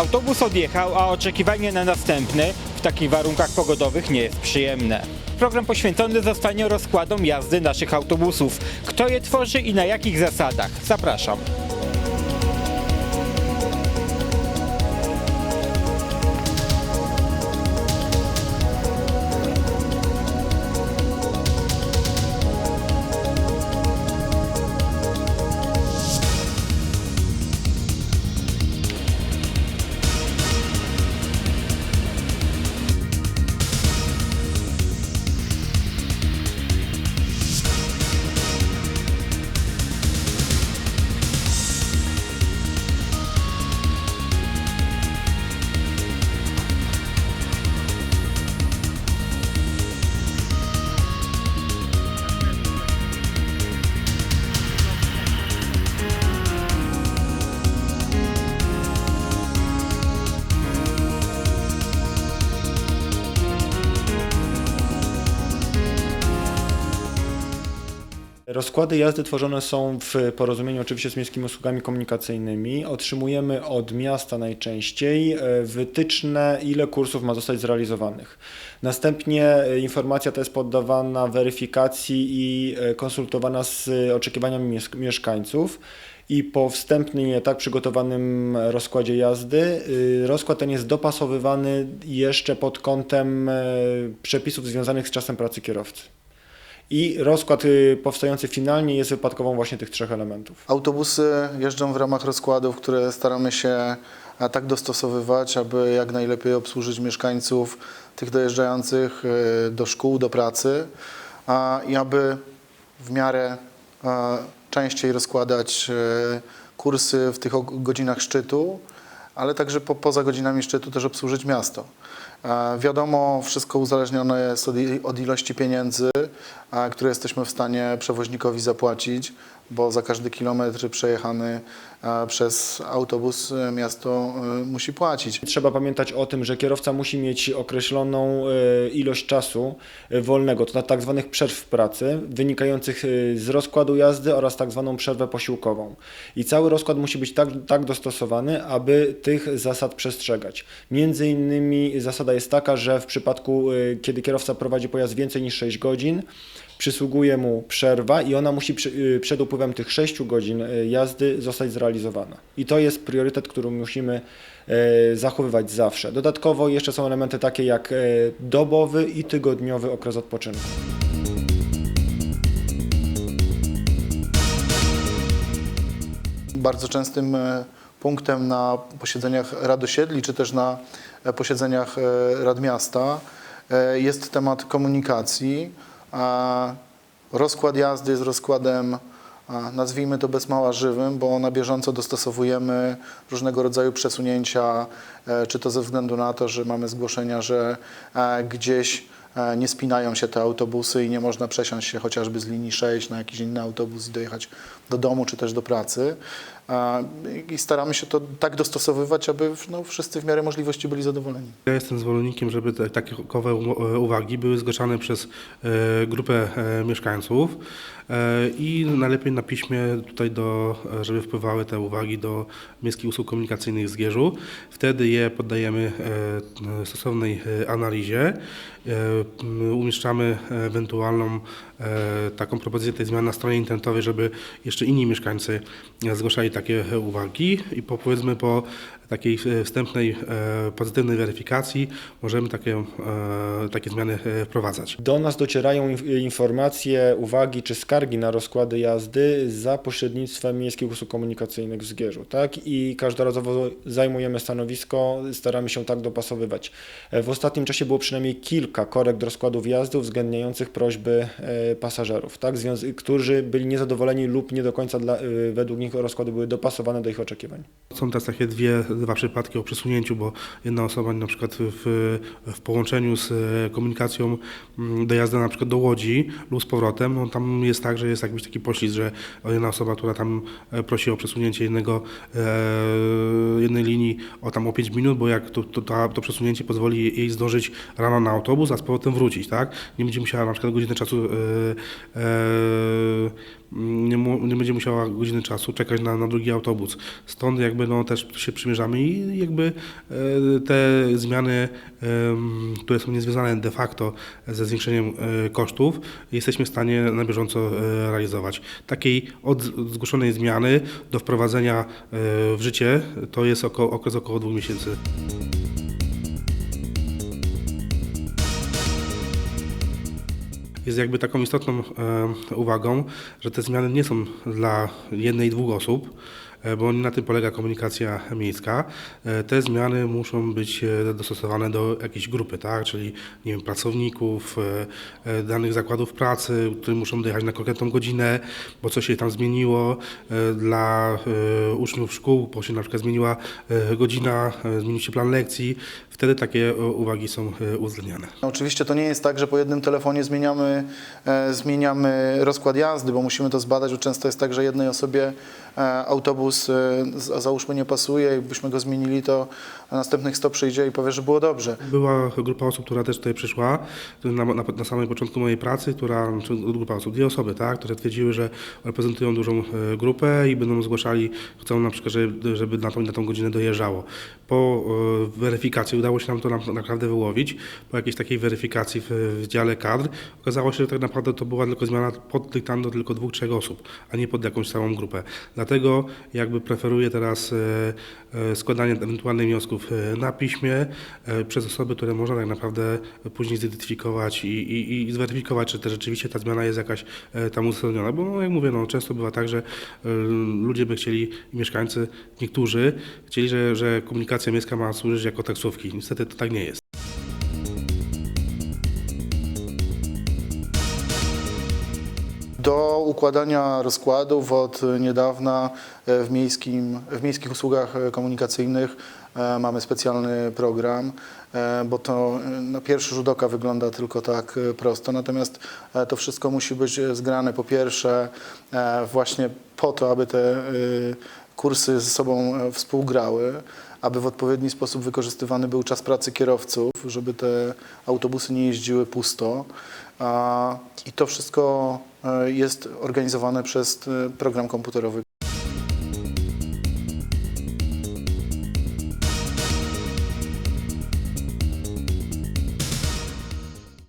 Autobus odjechał, a oczekiwanie na następny w takich warunkach pogodowych nie jest przyjemne. Program poświęcony zostanie rozkładom jazdy naszych autobusów. Kto je tworzy i na jakich zasadach? Zapraszam. Rozkłady jazdy tworzone są w porozumieniu oczywiście z miejskimi usługami komunikacyjnymi. Otrzymujemy od miasta najczęściej e, wytyczne, ile kursów ma zostać zrealizowanych. Następnie e, informacja ta jest poddawana weryfikacji i e, konsultowana z oczekiwaniami mies- mieszkańców. I po wstępnie tak przygotowanym rozkładzie jazdy, y, rozkład ten jest dopasowywany jeszcze pod kątem przepisów związanych z czasem pracy kierowcy. I rozkład y, powstający finalnie jest wypadkową właśnie tych trzech elementów. Autobusy jeżdżą w ramach rozkładów, które staramy się tak dostosowywać, aby jak najlepiej obsłużyć mieszkańców tych dojeżdżających e, do szkół, do pracy i aby w miarę częściej rozkładać e, kursy w tych godzinach szczytu, ale także po, poza godzinami szczytu też obsłużyć miasto. E, Wiadomo, wszystko uzależnione jest od, ilości pieniędzy, e, które jesteśmy w stanie przewoźnikowi zapłacić, bo za każdy kilometr przejechany e, przez autobus e, miasto e, musi płacić. Trzeba pamiętać o tym, że kierowca musi mieć określoną ilość czasu wolnego, to tak zwanych przerw pracy, wynikających z rozkładu jazdy oraz tak zwaną przerwę posiłkową. I cały rozkład musi być tak, tak dostosowany, aby tych zasad przestrzegać. Między innymi zasada jest taka, że w przypadku, kiedy kierowca prowadzi pojazd więcej niż 6 godzin, przysługuje mu przerwa i ona musi y, przed upływem tych 6 godzin y, jazdy zostać zrealizowana. I to jest priorytet, który musimy e, zachowywać zawsze. Dodatkowo jeszcze są elementy takie jak dobowy i tygodniowy okres odpoczynku. Bardzo częstym e, punktem na posiedzeniach Rad Osiedli, czy też na e, posiedzeniach e, Rad Miasta jest temat komunikacji. Rozkład jazdy jest rozkładem, nazwijmy to bez mała żywym, bo na bieżąco dostosowujemy różnego rodzaju przesunięcia, e, czy to ze względu na to, że mamy zgłoszenia, że e, gdzieś nie spinają się te autobusy i nie można przesiąść się chociażby z linii 6 na jakiś inny autobus i dojechać do domu czy też do pracy. E, I staramy się to tak dostosowywać, aby no, wszyscy w miarę możliwości byli zadowoleni. Ja jestem zwolennikiem, żeby takowe u- uwagi były zgłaszane przez e, grupę e, mieszkańców e, i najlepiej na piśmie tutaj, do, e, żeby wpływały te uwagi do Miejskich Usług Komunikacyjnych w Zgierzu. Wtedy je poddajemy e, stosownej e, analizie. E, Umieszczamy ewentualną e, taką propozycję tej zmiany na stronie internetowej, żeby jeszcze inni mieszkańcy e, zgłaszali takie e, uwagi i po, powiedzmy po takiej e, wstępnej e, pozytywnej weryfikacji możemy takie, e, takie zmiany e, wprowadzać. Do nas docierają inf- informacje, uwagi czy skargi na rozkłady jazdy za pośrednictwem Miejskich Usług Komunikacyjnych w Zgierzu. Tak? I każdorazowo zajmujemy stanowisko, staramy się tak dopasowywać. W ostatnim czasie było przynajmniej kilka korekt rozkładów jazdy uwzględniających prośby e, pasażerów, tak? Związ- którzy byli niezadowoleni lub nie do końca dla, e, według nich rozkłady były dopasowane do ich oczekiwań. Są teraz takie dwie, dwa przypadki o przesunięciu, bo jedna osoba na przykład w, w połączeniu z e, komunikacją mm, dojazdu na przykład do Łodzi lub z powrotem, no tam jest że jest jakiś taki poślizg, że jedna osoba, która tam e, prosi o przesunięcie jednego, e, jednej linii o tam o 5 minut, bo jak to, to, to, to przesunięcie pozwoli jej zdążyć rano na autobus, a z powrotem wrócić, tak? Nie będzie musiała na przykład godziny czasu, e, nie, nie będzie musiała godziny czasu czekać na, na drugi autobus. Stąd jakby no też się przymierzamy i jakby e, te zmiany, em, które są niezwiązane de facto ze zwiększeniem e, kosztów, jesteśmy w stanie na bieżąco e, realizować. Takiej od zgłoszonej zmiany do wprowadzenia e, w życie to jest okres około dwóch miesięcy. Jest jakby taką istotną e, uwagą, że te zmiany nie są dla jednej, dwóch osób, bo na tym polega komunikacja miejska. E, te zmiany muszą być e, dostosowane do jakiejś grupy, tak? czyli nie wiem, pracowników, e, e, danych zakładów pracy, którzy muszą dojechać na konkretną godzinę, bo coś się tam zmieniło. E, dla e, uczniów szkół, bo się na przykład zmieniła e, godzina, e, zmienił się plan lekcji, wtedy takie e, uwagi są e, uwzględniane. No, Oczywiście to nie jest tak, że po jednym telefonie zmieniamy, e, zmieniamy rozkład jazdy, bo musimy to zbadać, bo często jest tak, że jednej osobie e, autobus e, z- załóżmy nie pasuje, jakbyśmy go zmienili, to następnych 100 przyjdzie i powie, że było dobrze. Była grupa osób, która też tutaj przyszła na, na, na samym początku mojej pracy, która, grupa osób, dwie osoby, tak, które twierdziły, że reprezentują dużą e, grupę i będą zgłaszali, chcą na przykład, żeby, żeby na tą na tą godzinę dojeżdżało. Po e, weryfikacji udało się nam to na, naprawdę wyłowić. Po jakiejś takiej weryfikacji w, w dziale kadr okazało się, że tak naprawdę to była tylko zmiana pod dyktando tylko dwóch, trzech osób, a nie pod jakąś całą grupę. Dlatego jakby preferuję teraz e, składanie ewentualnych wniosków e, na piśmie e, przez osoby, które można tak naprawdę później zidentyfikować i, i, i zweryfikować, czy to rzeczywiście ta zmiana jest jakaś e, tam uzasadniona. Bo no, jak mówię, no, często bywa tak, że ludzie by chcieli, mieszkańcy, niektórzy chcieli, że, że komunikacja miejska ma służyć jako taksówki. Niestety to tak nie jest. Do układania rozkładów od niedawna e, w, miejskim, w miejskich usługach e, komunikacyjnych e, mamy specjalny program, bo to na pierwszy rzut oka wygląda tylko tak prosto, natomiast to wszystko musi być zgrane po pierwsze właśnie po to, aby te kursy ze sobą współgrały, aby w odpowiedni sposób wykorzystywany był czas pracy kierowców, żeby te autobusy nie jeździły pusto. I to wszystko e, jest organizowane przez e, program komputerowy.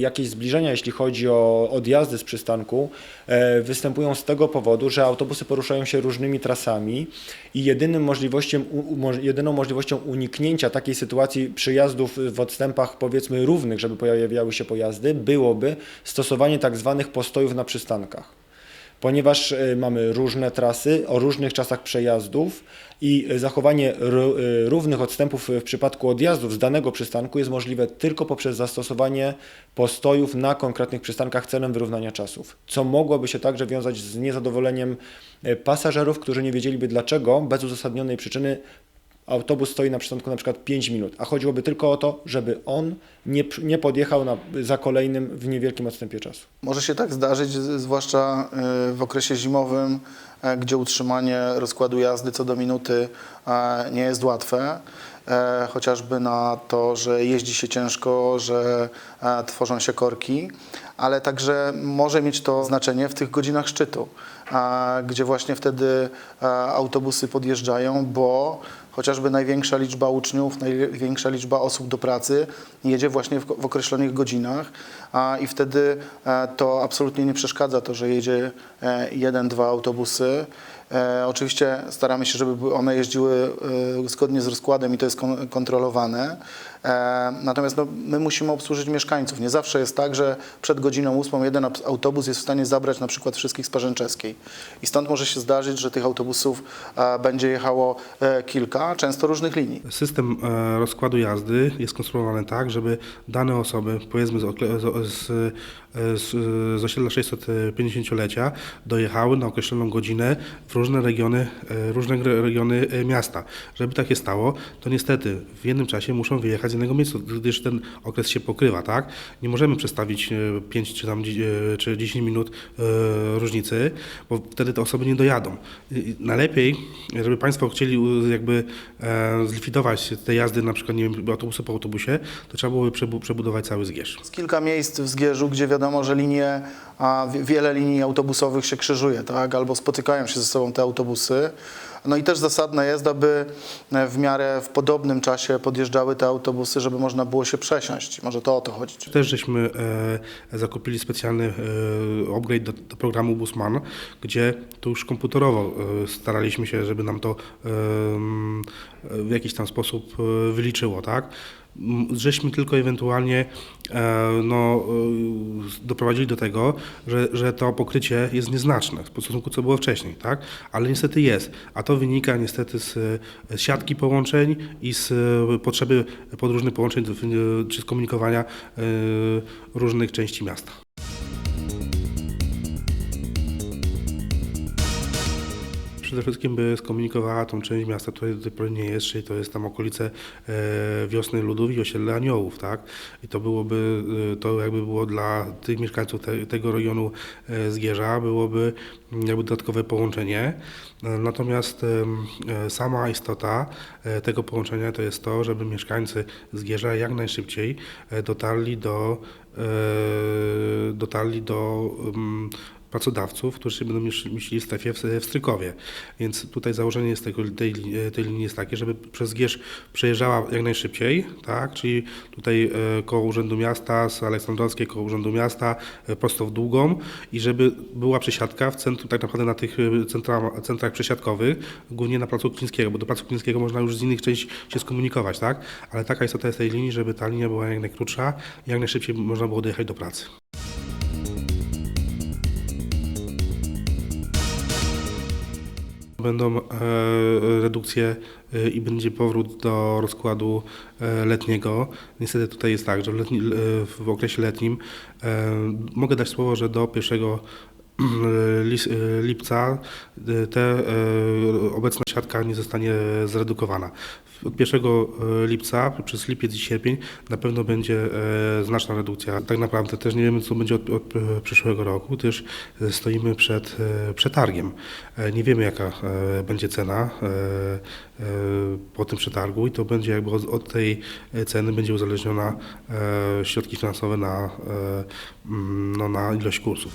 Jakieś zbliżenia, jeśli chodzi o odjazdy z przystanku, e, występują z tego powodu, że autobusy poruszają się różnymi trasami i jedynym możliwością, jedyną możliwością uniknięcia takiej sytuacji przyjazdów w odstępach powiedzmy równych, żeby pojawiały się pojazdy, byłoby stosowanie tak zwanych postojów na przystankach. Ponieważ e, mamy różne trasy o różnych czasach przejazdów i zachowanie e, równych odstępów w przypadku odjazdów z danego przystanku jest możliwe tylko poprzez zastosowanie postojów na konkretnych przystankach celem wyrównania czasów, co mogłoby się także wiązać z niezadowoleniem e, pasażerów, którzy nie wiedzieliby dlaczego bez uzasadnionej przyczyny autobus stoi na przystanku na przykład 5 minut, a chodziłoby tylko o to, żeby on nie, nie podjechał na, za kolejnym w niewielkim odstępie czasu. Może się tak zdarzyć, zwłaszcza e, w okresie zimowym, e, gdzie utrzymanie rozkładu jazdy co do minuty e, nie jest łatwe. e, Chociażby na to, że jeździ się ciężko, że tworzą się korki, ale także może mieć to znaczenie w tych godzinach szczytu, gdzie właśnie wtedy autobusy podjeżdżają, bo chociażby największa liczba uczniów, największa liczba osób do pracy jedzie właśnie w, określonych godzinach i wtedy to absolutnie nie przeszkadza to, że jedzie e, jeden, dwa autobusy. E, oczywiście staramy się, żeby one jeździły e, zgodnie z rozkładem i to jest kon, kontrolowane. Natomiast no, my musimy obsłużyć mieszkańców. Nie zawsze jest tak, że przed godziną ósmą jeden ap- autobus jest w stanie zabrać na przykład wszystkich z Parzęczeskiej. I stąd może się zdarzyć, że tych autobusów e, będzie jechało e, kilka, często różnych linii. System e, rozkładu jazdy jest konstruowany tak, żeby dane osoby, powiedzmy z, z, z, osiedla 650-lecia, dojechały na określoną godzinę w różne regiony, różne regiony miasta. Żeby tak się stało, to niestety w jednym czasie muszą wyjechać z jednego miejsca, gdyż ten okres się pokrywa, tak? Nie możemy przestawić 5 czy tam e, czy 10 minut e, różnicy, bo wtedy te osoby nie dojadą. Najlepiej, żeby Państwo chcieli jakby e, zlikwidować te jazdy, na przykład nie wiem, autobusu po autobusie, to trzeba byłoby przebu- przebudować cały Zgierz. Jest kilka miejsc w Zgierzu, gdzie wiadomo, że linie, a wie- wiele linii autobusowych się krzyżuje, tak? albo spotykają się ze sobą te autobusy. No i też zasadne jest, aby e, w miarę w podobnym czasie podjeżdżały te autobusy, żeby można było się przesiąść. Może to o to chodzi. Też żeśmy e, zakupili specjalny e, upgrade do, do programu Busman, gdzie tu już komputerowo e, staraliśmy się, żeby nam to e, w jakiś tam sposób e, wyliczyło, tak? Żeśmy tylko ewentualnie e, no, e, doprowadzili do tego, że, że to pokrycie jest nieznaczne w stosunku co było wcześniej, tak? Ale niestety jest, a to wynika niestety z, z siatki połączeń i z e, potrzeby podróżnych połączeń czy skomunikowania różnych części miasta. Przede wszystkim by skomunikowała tą część miasta, której do tej pory nie jest, czyli to jest tam okolice e, Wiosny Ludów i osiedle Aniołów, tak? I to byłoby, e, to jakby było dla tych mieszkańców te, tego regionu e, Zgierza, byłoby mm, jakby dodatkowe połączenie. Natomiast sama istota tego połączenia to jest to, żeby mieszkańcy Zgierza jak najszybciej dotarli do, dotarli do em, pracodawców, którzy będą mieścili w strefie w, Strykowie. Więc tutaj założenie jest tego, tej, tej linii jest takie, żeby przez Gierz przejeżdżała jak najszybciej, tak? czyli tutaj e, koło Urzędu Miasta, z Aleksandrowskiej koło Urzędu Miasta, e, prosto w Długą i żeby była przesiadka w centrum, tak naprawdę na tych e, centra, centrach przesiadkowych, głównie na Placu Klińskiego, bo do Placu Klińskiego można już z innych części się skomunikować, tak? Ale taka istota jest tej linii, żeby ta linia była jak najkrótsza jak najszybciej można było dojechać do pracy. Będą e, redukcje e, i będzie powrót do rozkładu e, letniego. Niestety tutaj jest tak, że w, letni, w okresie letnim mogę dać słowo, że do 1 lis- e, lipca te, obecna siatka nie zostanie zredukowana. Od 1 lipca przez lipiec i sierpień na pewno będzie e, znaczna redukcja. Tak naprawdę też nie wiemy, co będzie od, od e, przyszłego roku, e, stoimy przed e, przetargiem. E, Nie wiemy, jaka e, będzie cena e, e, po tym przetargu i to będzie jakby od, od tej ceny będzie uzależniona e, środki finansowe na, e, no, na ilość kursów.